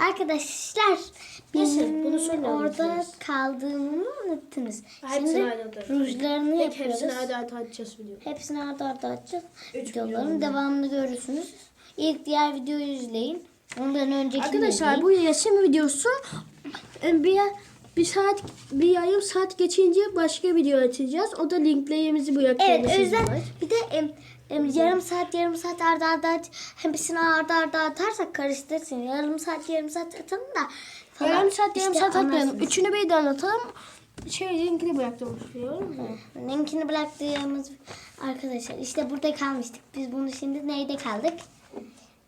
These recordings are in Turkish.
Arkadaşlar bizim bunu sonra orada halledeceğiz. kaldığımı unuttunuz. Hepsini Şimdi rujlarını Hep yapıyoruz. hepsini hadi hadi açacağız video. Hepsini arda arda açacağız. Üç Videoların devamını görürsünüz. İlk diğer videoyu izleyin. Ondan önceki Arkadaşlar bu resim videosu e, bir bir saat bir yarım saat geçince başka video açacağız. O da linklerimizi bırakıyoruz. Evet o yüzden bir de yarım saat yarım saat arda arda hepsini arda arda atarsak karıştırsın. Yarım saat yarım saat atalım da. falan. yarım saat yarım İşte saat atmayalım. anlarsınız. Üçünü birden atalım. Şey linkini bıraktım. Linkini bıraktığımız arkadaşlar işte burada kalmıştık. Biz bunu şimdi neyde kaldık?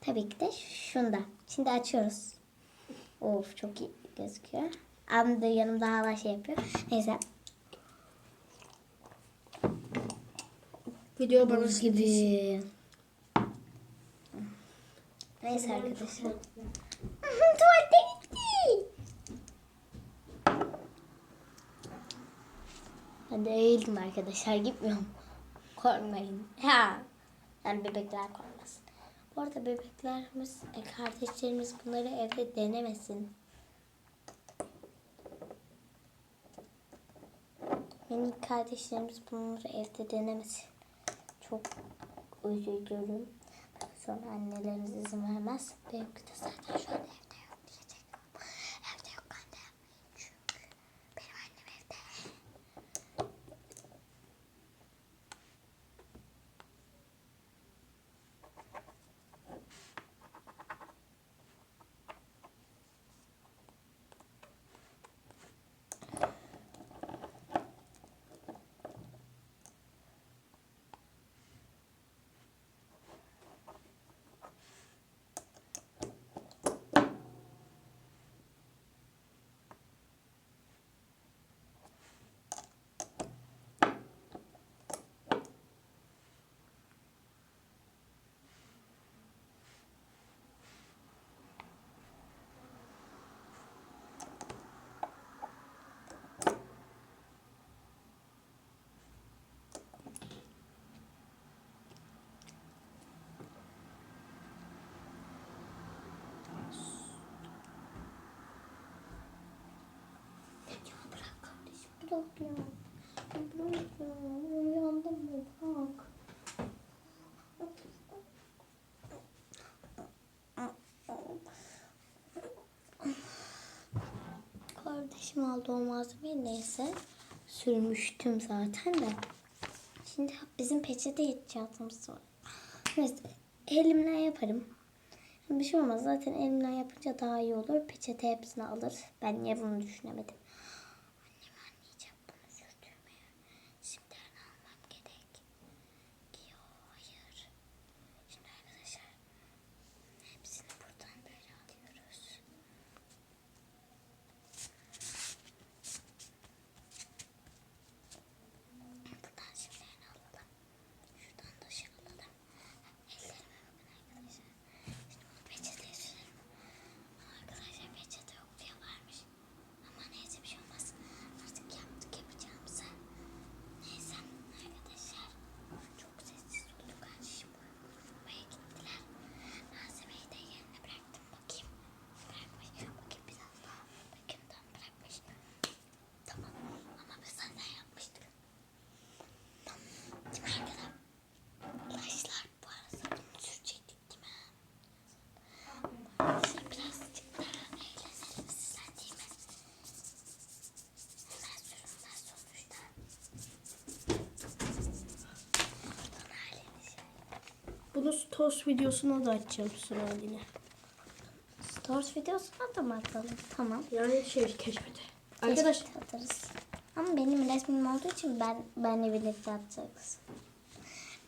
Tabii ki de şunda. Şimdi açıyoruz. Of çok iyi gözüküyor. Abim de yanımda hala şey yapıyor. Neyse. Video bana Buz gibi. Neyse arkadaşlar. Tuvalete gitti. Hadi eğildim arkadaşlar gitmiyorum. Korkmayın. Ha. Yani bebekler korkmasın. Bu arada bebeklerimiz, e, kardeşlerimiz bunları evde denemesin. Benim kardeşlerimiz bunları evde denemesin. Çok üzülüyorum. Sonra anneleriniz izin vermez. Benimki de zaten şu bırak ya. Bırak ya. Uyandım mı bırak. Kardeşim aldı o malzemeyi neyse. Sürmüştüm zaten de. Şimdi bizim peçete ihtiyacımız var. Neyse elimle yaparım. Bir şey olmaz zaten elimle yapınca daha iyi olur. Peçete hepsini alır. Ben niye bunu düşünemedim. Annem anlayacak bunu sürdürmeye. Şimdiden almam gerek. Yok hayır. Şimdi arkadaşlar hepsini buradan böyle alıyoruz. Buradan şimdilerini alalım. Şuradan da şey alalım. Ellerime bakın arkadaşlar. Şimdi bunu peçeteye sürelim. Ama arkadaşlar peçete yok diye varmış. Ama neyse bir şey olmaz. Artık yaptık yapacağımızı. Neyse arkadaşlar. Çok sessiz oldu kardeşim. Uyumaya gittiler. Malzemeyi de yerine bıraktım. Bakayım. Bırakmış. Bakayım biraz daha. Bakayım tam bırakmış. Tamam. Ama biz senden yapmıştık. Tamam. Değil mi arkadaşlar? Arkadaşlar bu arada bunu sürecektik değil mi? Arkadaşlar birazcık daha eğlenelim sizler değil mi? Hemen sürünmez sonuçta. Buradan haliniz. Tost videosuna da açacağım sonra yine. Stories videosuna da mı atalım? Tamam. Yani şey keşfete. Arkadaşlar Keşke atarız. Ama benim resmim olduğu için ben benle birlikte atacağız.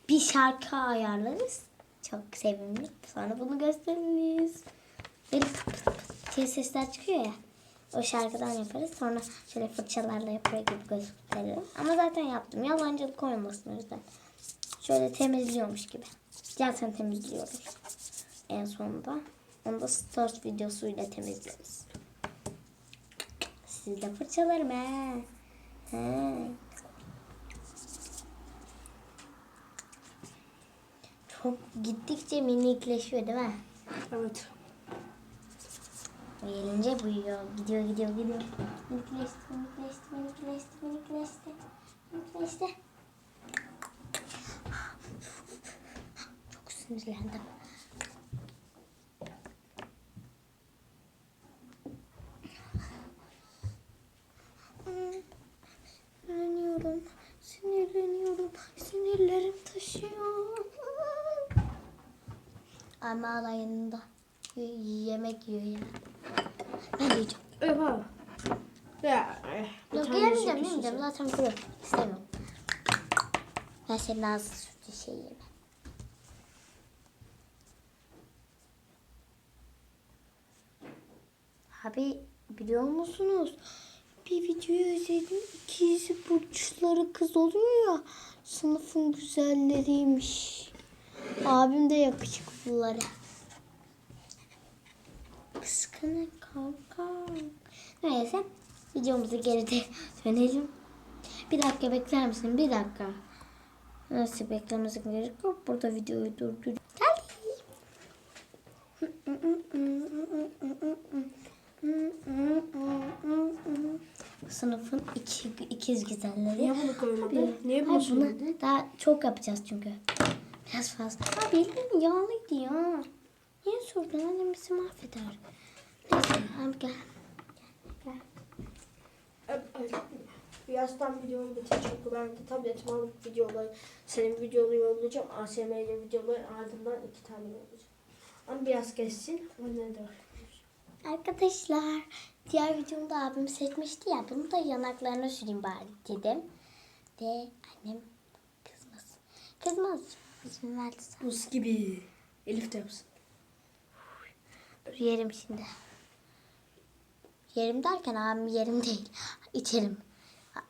Bir şarkı ayarlarız. Çok sevimli. Sonra bunu gösteririz. Böyle pıt pıt pıt diye sesler çıkıyor ya. O şarkıdan yaparız. Sonra şöyle fırçalarla yapıyor gibi gösteririm. Ama zaten yaptım. Yalancılık olmasın o yüzden. Şöyle temizliyormuş gibi. Zaten temizliyoruz. En sonunda. Onu da stories videosuyla temizleriz. Siz de fırçalarım he. He. Çok gittikçe minikleşiyor değil mi? evet. Gelince büyüyor. Gidiyor gidiyor gidiyor. Minikleşti minikleşti minikleşti minikleşti. Minikleşti. Sinirlendim. Sinirleniyorum. Sinirleniyorum. Sinirlerim taşıyor. Ama alayında yemek yiyor ya. Ben yiyeceğim. Eyvah. Ya. eh, Yok yemeyeceğim yemeyeceğim. sen. Zaten kuru. İstemiyorum. Ben senin ağzı sütlü şey yemem. Abi biliyor musunuz? Bir videoyu izledim. İkisi burçları kız oluyor ya. Sınıfın güzelleriymiş. Abim de yakışıklıları. Kıskanın kanka. Neyse videomuzu geride dönelim. Bir dakika bekler misin? Bir dakika. Nasıl beklemesi gerek yok. Burada videoyu durdur. Sınıfın iki, ikiz güzelleri. Niye bunu koymadın? Niye bunu söyledin? daha çok yapacağız çünkü. Biraz fazla. Abi elim yağlıydı ya. Niye sordun? Annem bizi mahveder. Neyse abi gel. Gel. Birazdan videomu bitireceğim. Ben de tabletimi alıp videoları, senin videonu yollayacağım. ASMR videoları ardından iki tane yollayacağım. Ama biraz geçsin. Onları da Arkadaşlar diğer videomda abim seçmişti ya bunu da yanaklarına süreyim bari dedim. De annem kızmaz. Kızmaz. İzin verdi sana. Buz gibi. Elif de yapsın. Yerim şimdi. Yerim derken abim yerim değil. İçerim.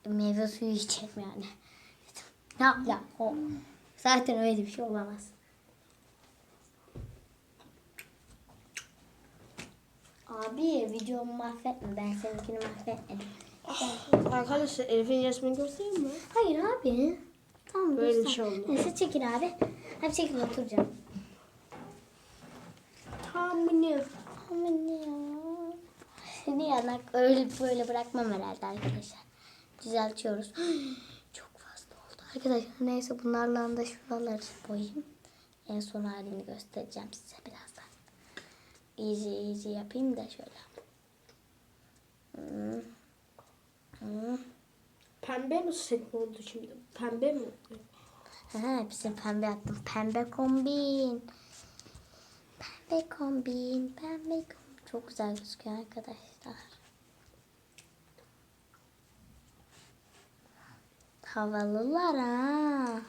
Meyve suyu içerim yani. Ne ya o. Zaten öyle bir şey olamaz. Abi videomu mahvetme. Ben seninkini mahvetmedim. Arkadaşlar Elif'in resmini göstereyim mi? Hayır abi. Tamam Böyle bir göster. şey oldu. Neyse çekil abi. Hadi çekil oturacağım. Aman ya. Seni yanak öyle böyle bırakmam herhalde arkadaşlar. Düzeltiyoruz. Çok fazla oldu. Arkadaşlar neyse bunlarla da şuraları boyayayım. En son halini göstereceğim size birazdan. Easy easy yapayım da şöyle. Hmm. Hmm. Pembe mi set oldu şimdi? Pembe mi? Ha, hepsini pembe attım. Pembe kombin. Pembe kombin. Pembe kombin. Çok güzel gözüküyor arkadaşlar. Havalılar ha.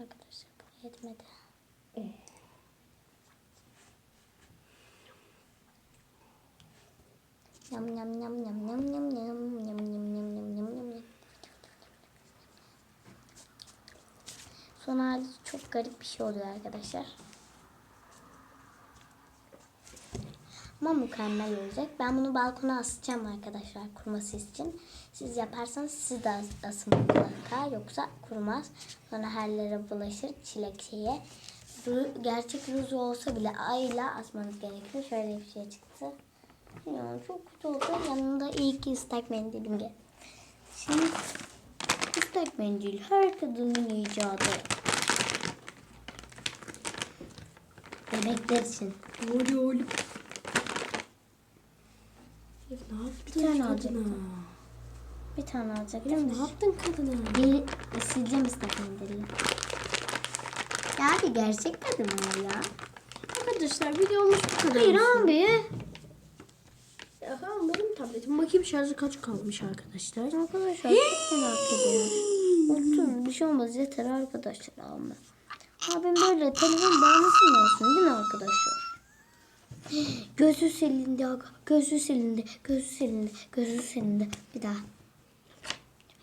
Arkadaşlar bu yetmedi. Yam yam yam yam yam yam yam yam yam yam yam yam yam. Son hali çok garip bir şey oluyor arkadaşlar. Ama mükemmel olacak. Ben bunu balkona asacağım arkadaşlar kuruması için. Siz yaparsanız siz de as- asın mutlaka. Yoksa kurumaz. Sonra her yere bulaşır çilek şeye. Gerçek ruj olsa bile ayla asmanız gerekiyor. Şöyle bir şey çıktı. Ya, çok kötü oldu. Yanında iyi ki ıslak mendilim geldi. Şimdi ıslak mendil her kadının icadı. Bebekler için. Oluyor oğlum? Ne yaptın Bir tane alacaktım. Bir tane alacaktım. Elif ne yaptın kadına? Bir sileceğim ıslak mendille. Ya abi gerçek kadın var ya. Arkadaşlar videomuz bu kadar. Hayır abi. Tabletim. Bakayım şarjı kaç kalmış arkadaşlar. Arkadaşlar çok merak ediyorum. Bir şey olmaz yeter arkadaşlar abi. Abim böyle telefon bağımlısı mı olsun değil mi arkadaşlar? Gözü silindi. Gözü silindi. Gözü silindi. Gözü silindi. Bir daha.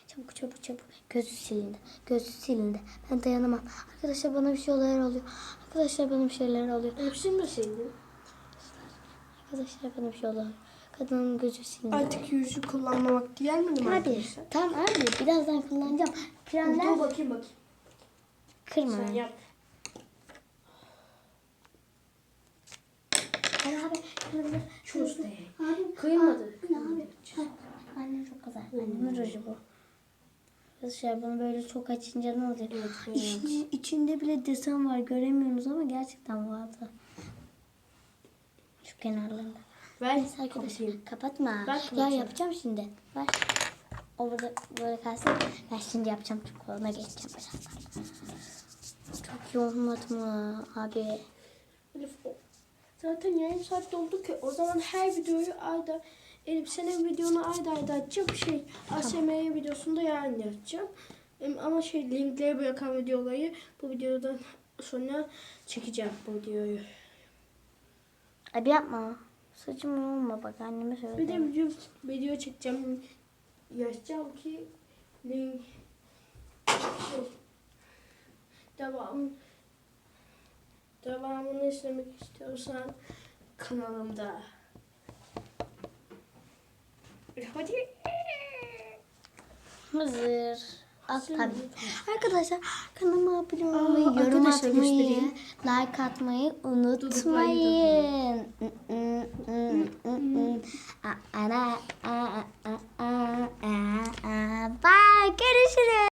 Çabuk çabuk çabuk. Gözü silindi. Gözü silindi. Ben dayanamam. Arkadaşlar bana bir şeyler oluyor. Arkadaşlar bana bir şeyler oluyor. Hepsini mi sildin? Arkadaşlar bana bir şey oluyor. Kadının gözü sinirli. Artık yüzü kullanma vakti gelmedi mi? Hadi. arkadaşlar? Tamam abi birazdan kullanacağım. Dur bakayım bakayım. kırma. Sen yap. Hadi abi. kırma. Çöz de. Abi. Kıymadı. Ne abi? Ay, Annem çok güzel. Annemin ruju bu. Arkadaşlar bunu böyle çok açınca ne oluyor? Evet, İçinde, içinde bile desen var göremiyorsunuz ama gerçekten vardı. Şu kenarlarında. Ben Neyse kapatayım. kapatma. Ben ya yapacağım şimdi. Ver. O burada böyle kalsın. Ben şimdi yapacağım çünkü ona geçeceğim birazdan. Çok iyi olmadı mı abi? Elif, o- Zaten yarım saat doldu ki o zaman her videoyu ayda Elif senin videonu ayda ayda açacağım. Şey ASMR videosunda yarın yapacağım. Ama şey linkleri bırakan videoları bu videodan sonra çekeceğim bu videoyu. Abi yapma. Saçım olma bak anneme Bir söyle. de video, video çekeceğim. Yazacağım ki link şey, devam devamını izlemek istiyorsan kanalımda. Hadi. Hazır. Tabii. Arkadaşlar kanalıma abone olmayı, Aa, yorum atmayı, like atmayı unutmayın. Bye görüşürüz.